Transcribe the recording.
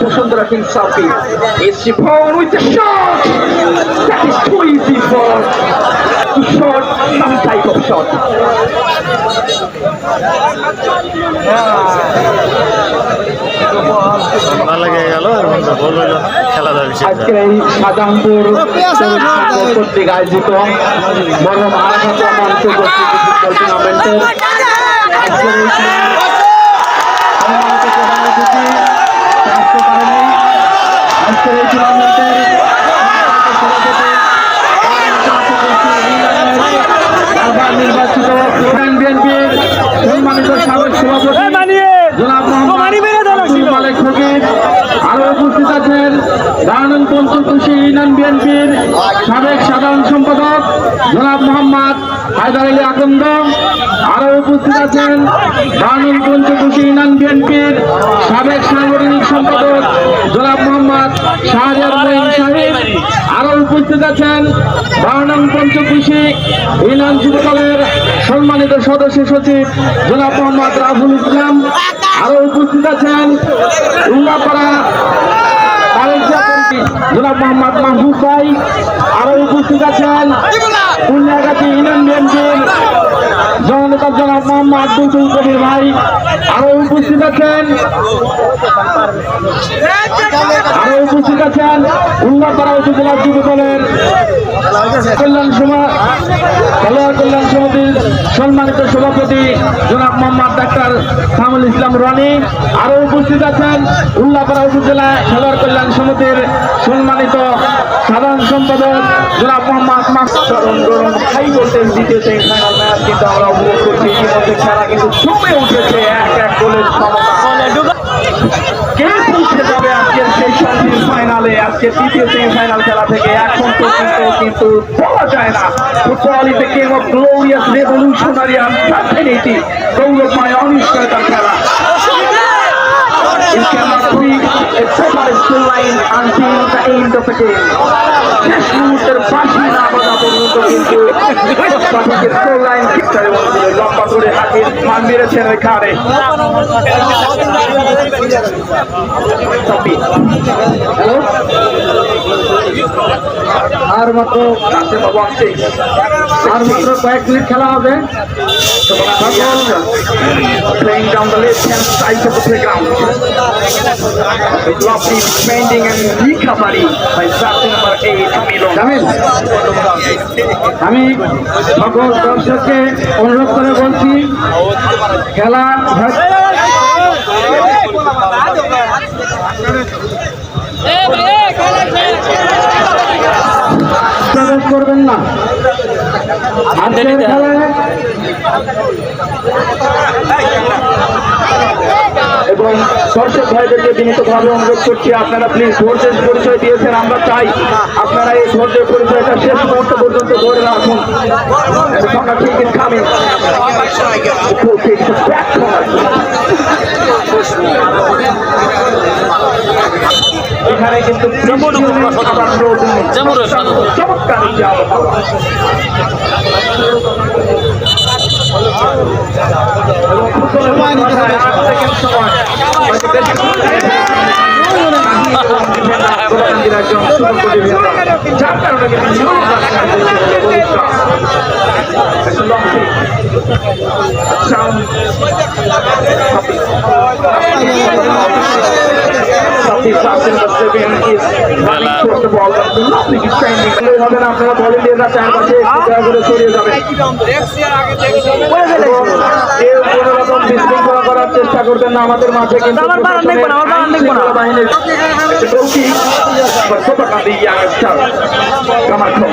Bhushandra King Safi. Is Shipon with the shot. That is too easy for to shot some type of shot. আজকের এই সাজামপুর কর্তৃক আয়োজিত বড় মহারাষ্ট্র মঞ্চে টুর্নামেন্টের আজকের এই সম্মানিত প্রধান অতিথি স্বাস্থ্য কারণে আজকের এই টুর্নামেন্টের আবার নির্বাচিত প্রধান বিএনপির সম্মানিত সাবেক সভাপতি জনাব মোহাম্মদ আব্দুল মালিক ফকির আরও উপস্থিত আছেন পঞ্চকুশি ইউনিয়ন বিএনপির সাবেক সাধারণ সম্পাদক জনাব মোহাম্মদ হায়দার আলী আকন্দ। আরও উপস্থিত আছেন দারুণ পঞ্চকুশি ইউনিয়ন বিএনপির সাবেক সাংগঠনিক সম্পাদক জনাব মোহাম্মদ শাহরিয়ার সাহেব। আরও উপস্থিত আছেন বারনং পঞ্চকুশি ইউনিয়ন যুব দলের সম্মানিত সদস্য সচিব জনাব মোহাম্মদ রাহুল ইসলাম। আরও উপস্থিত আছেন উল্লাপাড়া জনাব মোহাম্মদ মাহবুব ভাই, আরও উপস্থিত আছেন পুণ্যাগাতি ইনাম বিএনপির জননেতা জনাব মোহাম্মদ আব্দুল কবির ভাই, আরও উপস্থিত আছেন আরও উপস্থিত আছেন উল্লাপাড়া উপজেলা যুব দলের কল্যাণ সভা খেলোয়াড় কল্যাণ সমিতির সম্মানিত সভাপতি জনাব মোহাম্মদ ডাক্তার সামুল ইসলাম রনি। আরও উপস্থিত আছেন উল্লাপাড়া উপজেলা খেলোয়াড় কল্যাণ সমিতির সম্মানিত সাধারণ সম্পাদক জনাব মোহাম্মদ গরম হাই ভোল্টেজ দ্বিতীয় সেমিফাইনাল কিন্তু আমরা উপভোগ করছি। ইতিমধ্যে খেলা কিন্তু জমে উঠেছে। এক এক ফাইনালে আজকে তৃতীয় সেমিফাইনাল খেলা থেকে এখন পর্যন্ত কিন্তু বলা যায় না। Football is game of glorious revolutionary uncertainty গৌরবময় অনিশ্চয়তার খেলা। You cannot reach a proper score line until the end of the game. শেষ মুহূর্তের বাঁশি না বাজা পর্যন্ত কিন্তু সঠিক স্কোর লাইন লম্বা করে হাতির মান মেরেছেন ওইখানে হ্যালো আর মাত্র আর মাত্র কয়েক মিনিট খেলা হবে playing down the left hand side of the playground. Lovely defending and recovery by jersey number 8 Milon. Jamil আমি সকল দর্শককে অনুরোধ করে বলছি খেলা না। আজকের খেলায় এবং দর্শক ভাইদেরকে বিনীতভাবে অনুরোধ করছি আপনারা প্লিজ ধৈর্যের পরিচয় দিয়েছেন আমরা চাই আপনারা এই ধৈর্যের পরিচয়টা শেষ মুহূর্ত পর্যন্ত ধরে রাখুন। আমরা ঠিক ইজ কামিং এখানে কিন্তু চমৎকার এই যে আবহাওয়া আপনারা ভলেন্টিয়াররা চারপাশে করে সরিয়ে যাবেন কেউ কোনো রকম বিশৃঙ্খলা করার চেষ্টা করবেন না আমাদের মাঝে কিন্তু বাহিনীর চৌকি বা ইয়াং স্টার কামারখম